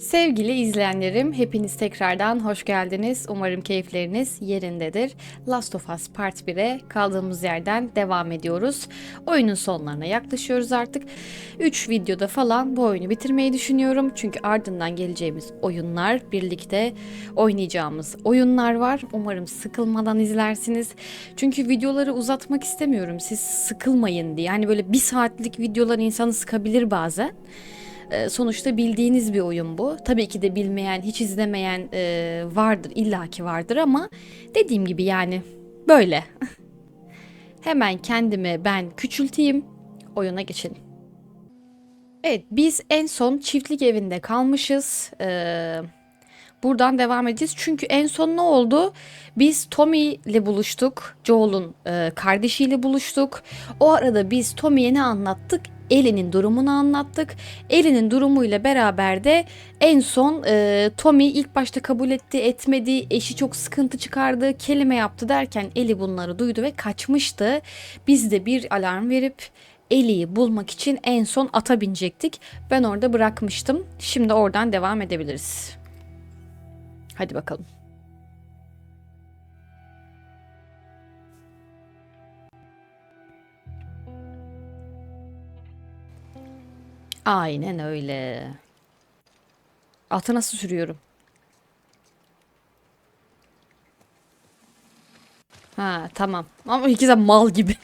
Sevgili izleyenlerim, hepiniz tekrardan hoş geldiniz. Umarım keyifleriniz yerindedir. Last of Us Part 1'e kaldığımız yerden devam ediyoruz. Oyunun sonlarına yaklaşıyoruz artık. 3 videoda falan bu oyunu bitirmeyi düşünüyorum. Çünkü ardından geleceğimiz oyunlar, birlikte oynayacağımız oyunlar var. Umarım sıkılmadan izlersiniz. Çünkü videoları uzatmak istemiyorum. Siz sıkılmayın diye. Yani böyle bir saatlik videolar insanı sıkabilir bazen. Ee, sonuçta bildiğiniz bir oyun bu. Tabii ki de bilmeyen, hiç izlemeyen e, vardır, illaki vardır ama dediğim gibi yani böyle. Hemen kendimi ben küçülteyim, oyuna geçelim. Evet, biz en son çiftlik evinde kalmışız. Ee, buradan devam edeceğiz. Çünkü en son ne oldu? Biz Tommy ile buluştuk. Joel'un e, kardeşiyle buluştuk. O arada biz Tommy'ye ne anlattık? Ellie'nin durumunu anlattık. Ellie'nin durumuyla beraber de en son e, Tommy ilk başta kabul etti, etmedi, eşi çok sıkıntı çıkardı, kelime yaptı derken Ellie bunları duydu ve kaçmıştı. Biz de bir alarm verip Ellie'yi bulmak için en son ata binecektik. Ben orada bırakmıştım. Şimdi oradan devam edebiliriz. Hadi bakalım. Aynen öyle. Atı nasıl sürüyorum? Ha tamam. Ama ikisi mal gibi.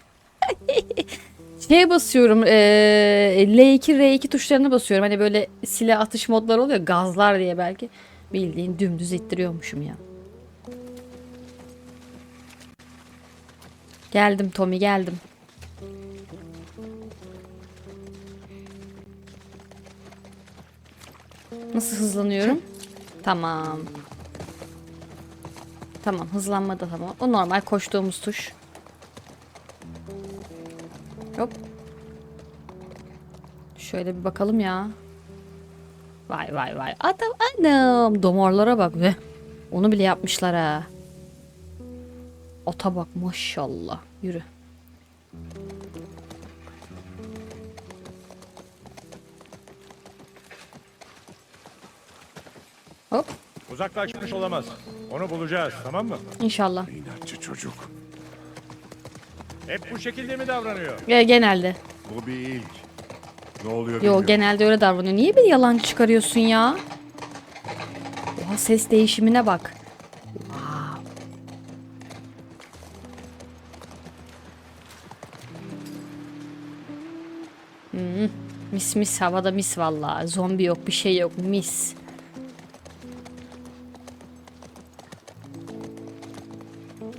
Şeye basıyorum. eee, L2 R2 tuşlarına basıyorum. Hani böyle silah atış modları oluyor. Gazlar diye belki. Bildiğin dümdüz ittiriyormuşum ya. Geldim Tommy geldim. Nasıl hızlanıyorum? Tamam. Tamam hızlanma da tamam. O normal koştuğumuz tuş. Hop. Şöyle bir bakalım ya. Vay vay vay. Adam anam. Damarlara bak be. Onu bile yapmışlar ha. Ota bak maşallah. Yürü. Uzaklaşmış olamaz. Onu bulacağız, tamam mı? İnşallah. İnatçı çocuk. Hep bu şekilde mi davranıyor? Ya, genelde. Bu bir ilk. Ne oluyor Yo bilmiyorum. genelde öyle davranıyor. Niye bir yalan çıkarıyorsun ya? Oha ses değişimine bak. Wow. Hmm, mis mis havada mis vallahi. Zombi yok bir şey yok mis.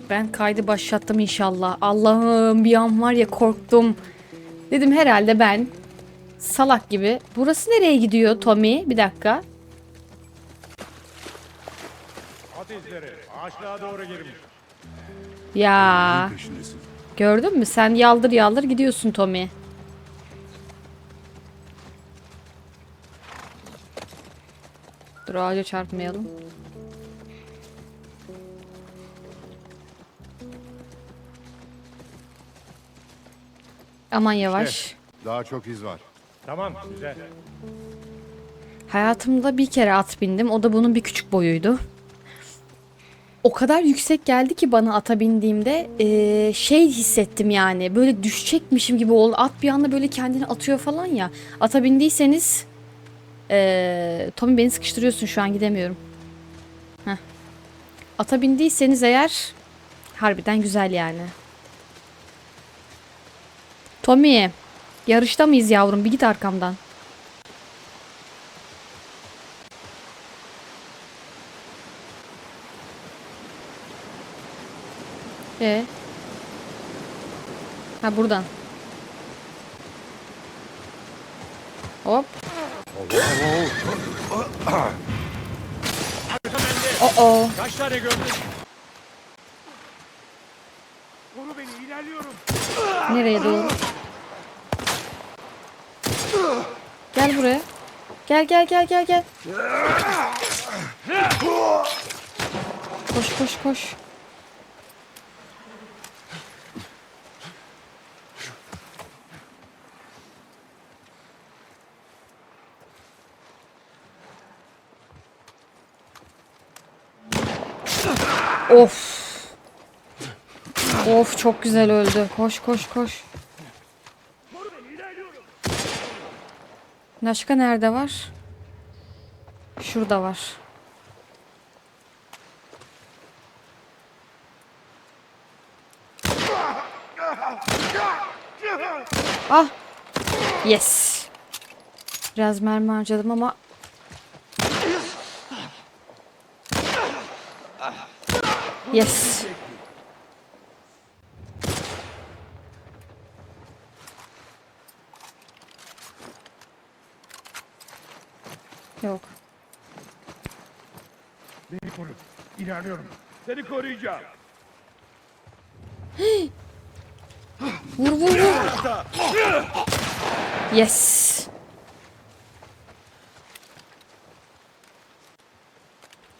Ben kaydı başlattım inşallah. Allah'ım bir an var ya korktum. Dedim herhalde ben salak gibi. Burası nereye gidiyor Tommy? Bir dakika. At izleri ağaçlığa doğru girmiş. Ya gördün mü? Sen yaldır yaldır gidiyorsun Tommy. Dur ağaca çarpmayalım. Aman yavaş. Daha çok iz var. Tamam, güzel. Hayatımda bir kere at bindim. O da bunun bir küçük boyuydu. O kadar yüksek geldi ki bana ata bindiğimde eee, şey hissettim yani. Böyle düşecekmişim gibi oldu. At bir anda böyle kendini atıyor falan ya. Ata bindiyseniz eee Tommy beni sıkıştırıyorsun şu an gidemiyorum. Heh. Ata bindiyseniz eğer harbiden güzel yani. Tommy yarışta mıyız yavrum? Bir git arkamdan. E. Ha buradan. Hop. Oo. Kaç tane gördün? Koru beni ilerliyorum. Nereye doğru? Gel gel gel gel gel. Koş koş koş. Of. Of çok güzel öldü. Koş koş koş. Başka nerede var? Şurada var. Ah. Yes. Biraz mermi harcadım ama Yes. Yok. Beni koru. İlerliyorum. Seni koruyacağım. Vur vur vur. Yes.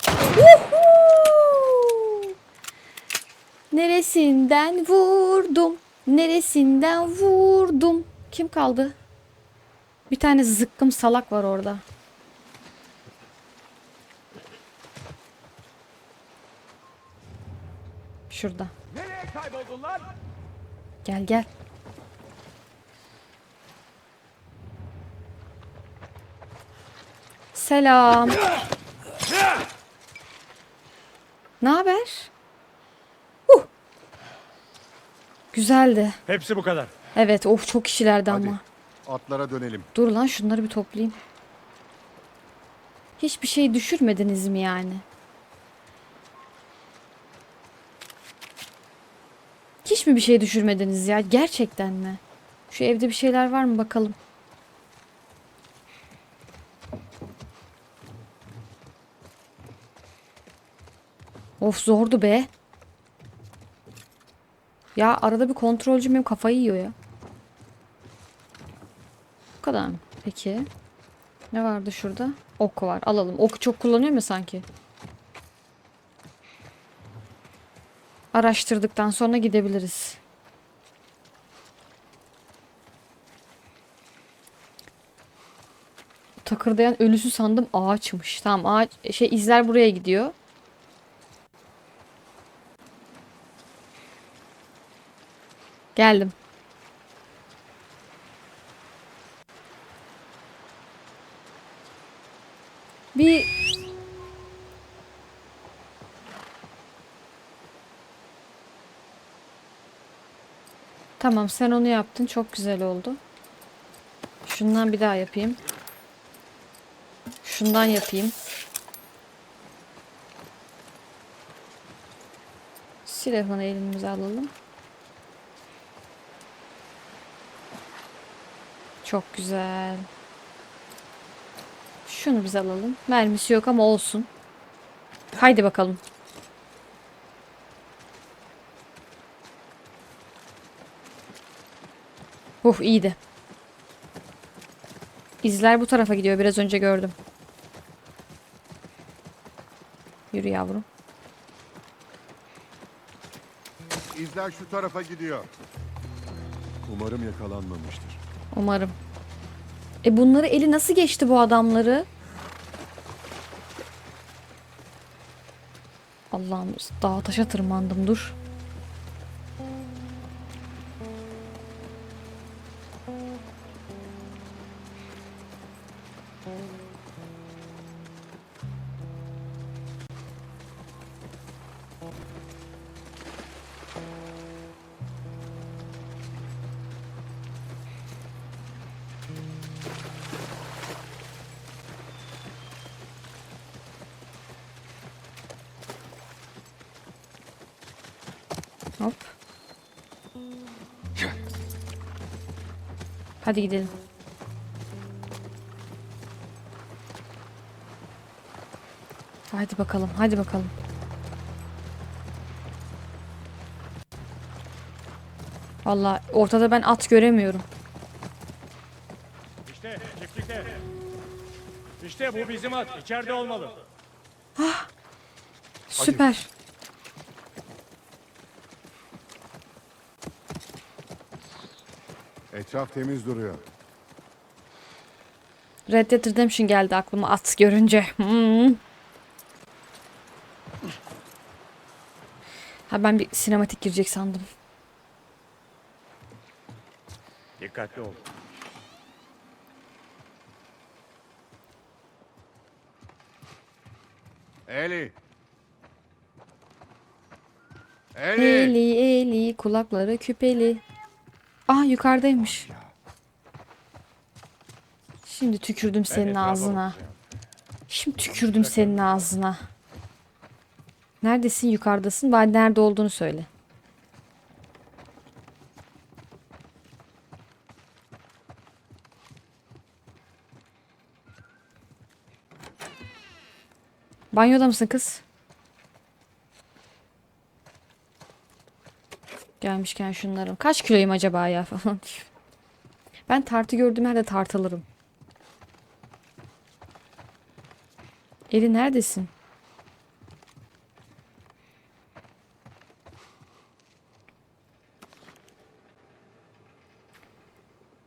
Woohoo! Neresinden vurdum? Neresinden vurdum? Kim kaldı? Bir tane zıkkım salak var orada. Şurada. Nereye kayboldun lan? Gel gel. Selam. Ne haber? Uh. Güzeldi. Hepsi bu kadar. Evet, of çok kişilerdi Hadi. ama. Atlara dönelim. Dur lan şunları bir toplayayım. Hiçbir şey düşürmediniz mi yani? Hiç mi bir şey düşürmediniz ya? Gerçekten mi? Şu evde bir şeyler var mı bakalım. Of zordu be. Ya arada bir kontrolcüm benim kafayı yiyor ya. Bu kadar mı? Peki. Ne vardı şurada? Ok var. Alalım. Ok çok kullanıyor mu sanki? Araştırdıktan sonra gidebiliriz. Takırdayan ölüsü sandım ağaçmış. Tamam ağaç şey izler buraya gidiyor. Geldim. Bir Tamam sen onu yaptın. Çok güzel oldu. Şundan bir daha yapayım. Şundan yapayım. Silahını elimize alalım. Çok güzel. Şunu biz alalım. Mermisi yok ama olsun. Haydi bakalım. Uh iyiydi. İzler bu tarafa gidiyor. Biraz önce gördüm. Yürü yavrum. İzler şu tarafa gidiyor. Umarım yakalanmamıştır. Umarım. E bunları eli nasıl geçti bu adamları? Allah'ım dağa taşa tırmandım dur. Hadi gidelim. Hadi bakalım, hadi bakalım. Vallahi ortada ben at göremiyorum. İşte çiftlikte. İşte bu bizim at. İçeride olmalı. Süper. Etraf temiz duruyor. Red Dead Redemption geldi aklıma at görünce. Hmm. Ha ben bir sinematik girecek sandım. Dikkatli ol. Eli. Eli. Eli eli kulakları küpeli. Aa yukarıdaymış. Şimdi tükürdüm senin ağzına. Şimdi tükürdüm senin ağzına. Neredesin? Yukarıdasın. Bari nerede olduğunu söyle. Banyoda mısın kız? Gelmişken şunlarım. Kaç kiloyum acaba ya falan. Ben tartı gördüğüm yerde tartılırım. Eli neredesin?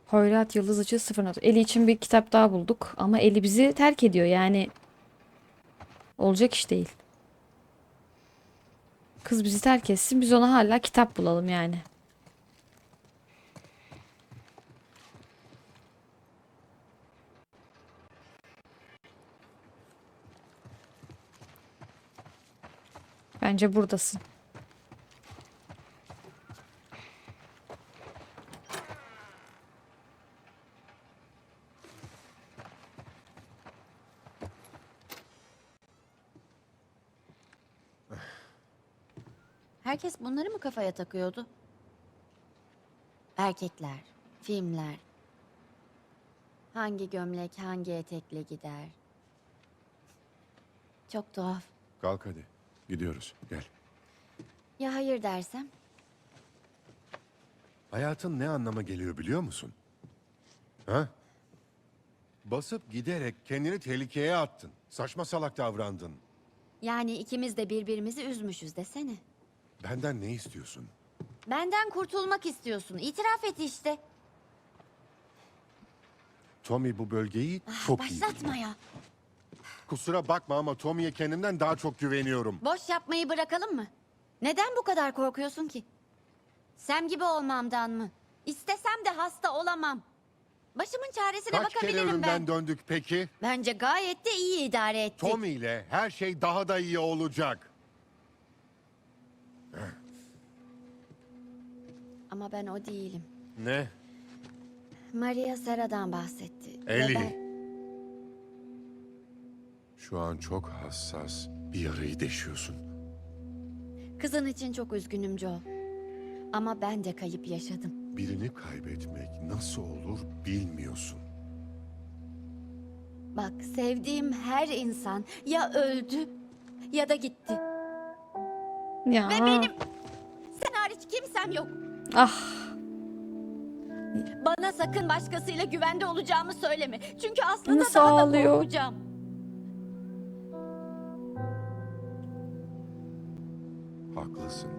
Hoyrat Yıldız Açı 0 not. Eli için bir kitap daha bulduk. Ama Eli bizi terk ediyor yani. Olacak iş değil. Kız bizi terk etsin biz ona hala kitap bulalım yani. Bence buradasın. Herkes bunları mı kafaya takıyordu? Erkekler, filmler. Hangi gömlek hangi etekle gider? Çok tuhaf. Kalk hadi. Gidiyoruz. Gel. Ya hayır dersem? Hayatın ne anlama geliyor biliyor musun? Ha? Basıp giderek kendini tehlikeye attın. Saçma salak davrandın. Yani ikimiz de birbirimizi üzmüşüz desene. Benden ne istiyorsun? Benden kurtulmak istiyorsun. İtiraf et işte. Tommy bu bölgeyi çok iyi Başlatma ya. Kusura bakma ama Tommy'ye kendimden daha çok güveniyorum. Boş yapmayı bırakalım mı? Neden bu kadar korkuyorsun ki? Sem gibi olmamdan mı? İstesem de hasta olamam. Başımın çaresine Kaç kere bakabilirim ben. döndük peki? Bence gayet de iyi idare ettik. Tommy ile her şey daha da iyi olacak. Ama ben o değilim. Ne? Maria Sera'dan bahsetti. Ve Eli. ben- Şu an çok hassas bir yarayı deşiyorsun. Kızın için çok üzgünüm Joel. Ama ben de kayıp yaşadım. Birini kaybetmek nasıl olur bilmiyorsun. Bak sevdiğim her insan ya öldü ya da gitti. Ya. Ve benim sen hariç kimsem yok. Ah. Bana sakın başkasıyla güvende olacağımı söyleme. Çünkü aslında Nasıl daha da ağlıyor? korkacağım. Haklısın.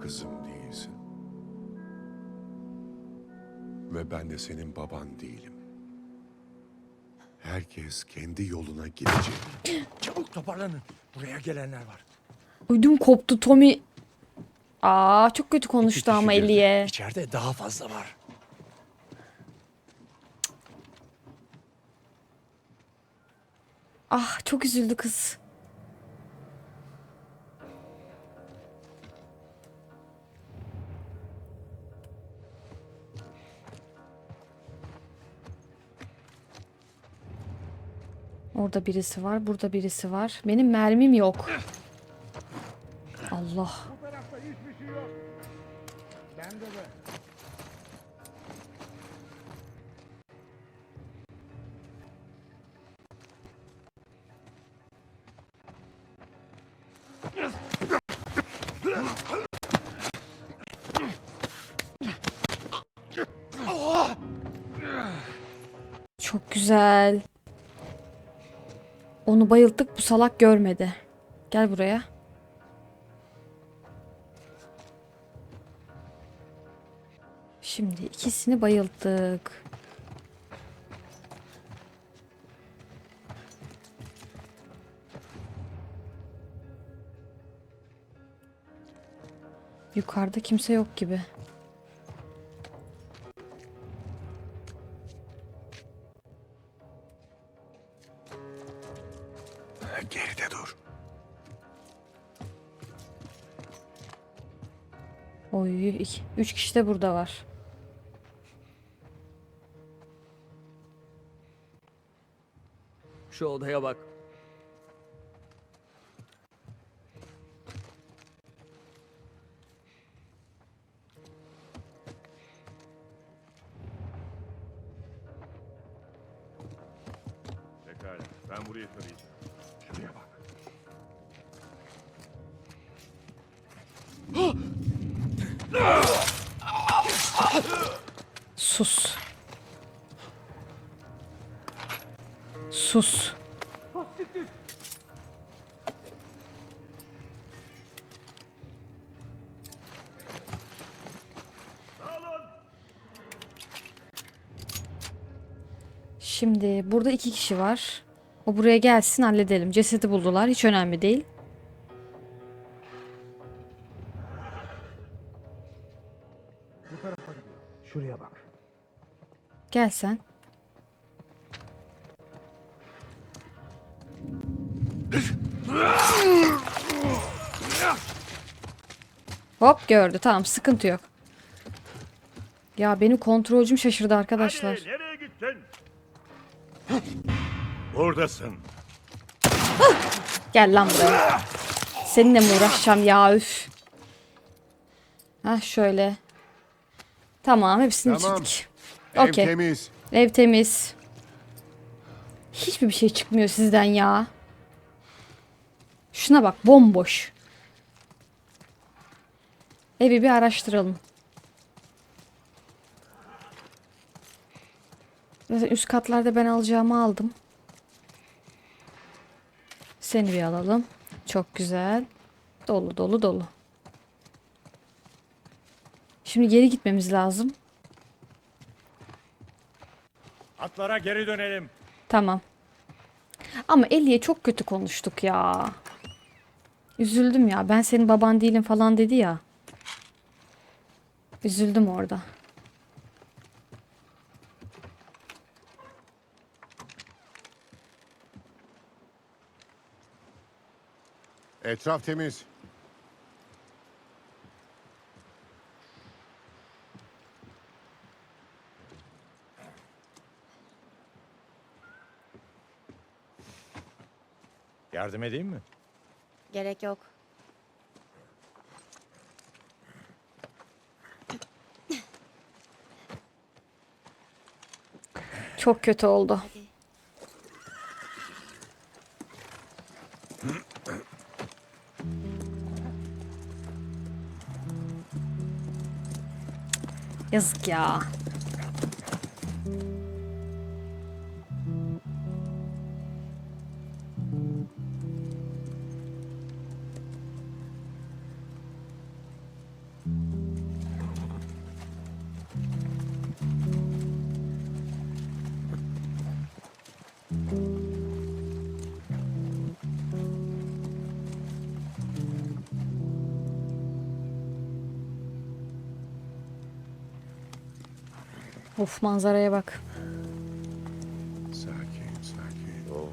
Kızım değilsin. Ve ben de senin baban değilim. Herkes kendi yoluna gidecek. Çabuk toparlanın. Buraya gelenler var. Ödüm koptu Tommy. Aa çok kötü konuştu kişi ama girdi. Eli'ye. İçeride daha fazla var. Ah çok üzüldü kız. Orada birisi var, burada birisi var. Benim mermim yok. Allah. De. Çok güzel. Onu bayılttık bu salak görmedi. Gel buraya. İkisini bayılttık. Yukarıda kimse yok gibi. Geride dur. Oy, iki, üç kişi de burada var. Şu odaya bak. Pekala. Ben burayı tarayacağım. Şuraya bak. Sus. Sus. Şimdi burada iki kişi var. O buraya gelsin halledelim. Cesedi buldular. Hiç önemli değil. Şuraya bak. Gel sen. Hop gördü. Tamam sıkıntı yok. Ya benim kontrolcüm şaşırdı arkadaşlar. Hadi, nereye gittin? Buradasın. Gel lan buraya. Seninle mi uğraşacağım ya üf. Hah şöyle. Tamam hepsini Tamam. bitirdik. Ev Okey. temiz. Ev temiz. Hiçbir bir şey çıkmıyor sizden ya. Şuna bak bomboş. Evi bir araştıralım. Zaten üst katlarda ben alacağımı aldım. Seni bir alalım. Çok güzel. Dolu dolu dolu. Şimdi geri gitmemiz lazım. Atlara geri dönelim. Tamam. Ama Eli'ye çok kötü konuştuk ya. Üzüldüm ya. Ben senin baban değilim falan dedi ya. Üzüldüm orada. Etraf temiz. Yardım edeyim mi? Gerek yok. Çok kötü oldu. Yazık ya. Of manzaraya bak. Sakin, sakin. O.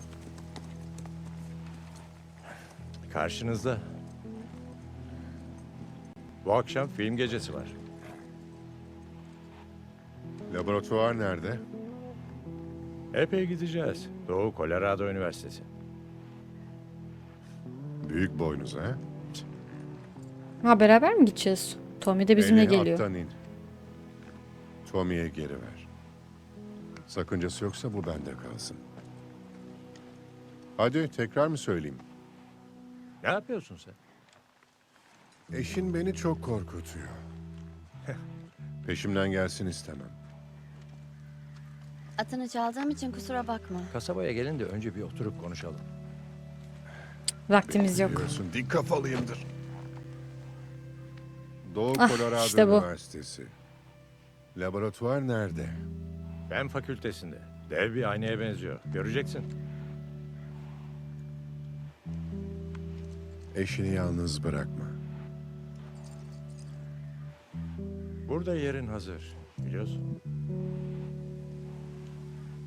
Karşınızda. Bu akşam film gecesi var. Laboratuvar nerede? Epey gideceğiz. Doğu Colorado Üniversitesi. Büyük boynuz ha? Ha beraber mi gideceğiz? Tommy de bizimle Beni geliyor. attan in. Tommy'ye geri ver. Sakıncası yoksa bu bende kalsın. Hadi tekrar mı söyleyeyim? Ne yapıyorsun sen? Eşin beni çok korkutuyor. Peşimden gelsin istemem. Atını çaldığım için kusura bakma. Kasabaya gelin de önce bir oturup konuşalım. Vaktimiz yok. Biliyorsun dik kafalıyımdır. Doğu Ah, Colorado işte bu. Üniversitesi. Laboratuvar nerede? Fen fakültesinde. Dev bir aynaya benziyor. Göreceksin. Eşini yalnız bırakma. Burada yerin hazır. Biliyorsun.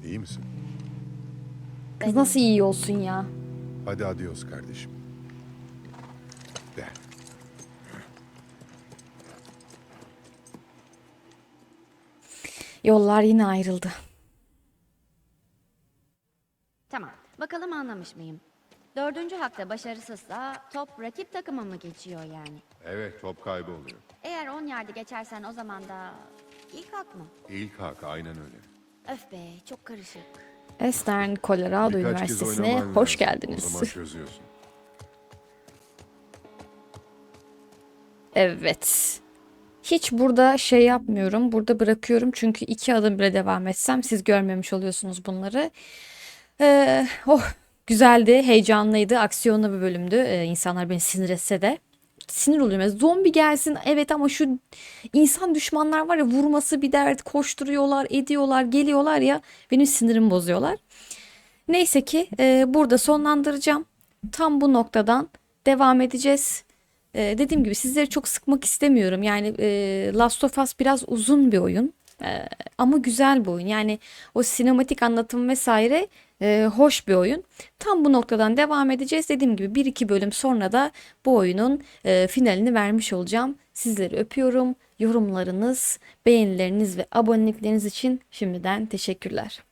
İyi misin? Kız nasıl iyi olsun ya? Hadi adios kardeşim. Yollar yine ayrıldı. Tamam. Bakalım anlamış mıyım? Dördüncü hakta başarısızsa top rakip takıma mı geçiyor yani? Evet top kaybı oluyor. Eğer 10 yardı geçersen o zaman da ilk hak mı? İlk hak aynen öyle. Öf be çok karışık. Eastern Colorado Birkaç kez Üniversitesi'ne oynaman hoş lazım. geldiniz. O zaman çözüyorsun. Evet. Hiç burada şey yapmıyorum. Burada bırakıyorum. Çünkü iki adım bile devam etsem siz görmemiş oluyorsunuz bunları. Ee, oh güzeldi, heyecanlıydı, aksiyonlu bir bölümdü. Ee, insanlar beni sinir etse de. Sinir oluyorum. Yani zombi gelsin evet ama şu insan düşmanlar var ya vurması bir dert. Koşturuyorlar, ediyorlar, geliyorlar ya benim sinirimi bozuyorlar. Neyse ki e, burada sonlandıracağım. Tam bu noktadan devam edeceğiz. Ee, dediğim gibi sizleri çok sıkmak istemiyorum. Yani e, Last of Us biraz uzun bir oyun. Ee, ama güzel bir oyun. Yani o sinematik anlatım vesaire e, hoş bir oyun. Tam bu noktadan devam edeceğiz. Dediğim gibi bir iki bölüm sonra da bu oyunun e, finalini vermiş olacağım. Sizleri öpüyorum. Yorumlarınız, beğenileriniz ve abonelikleriniz için şimdiden teşekkürler.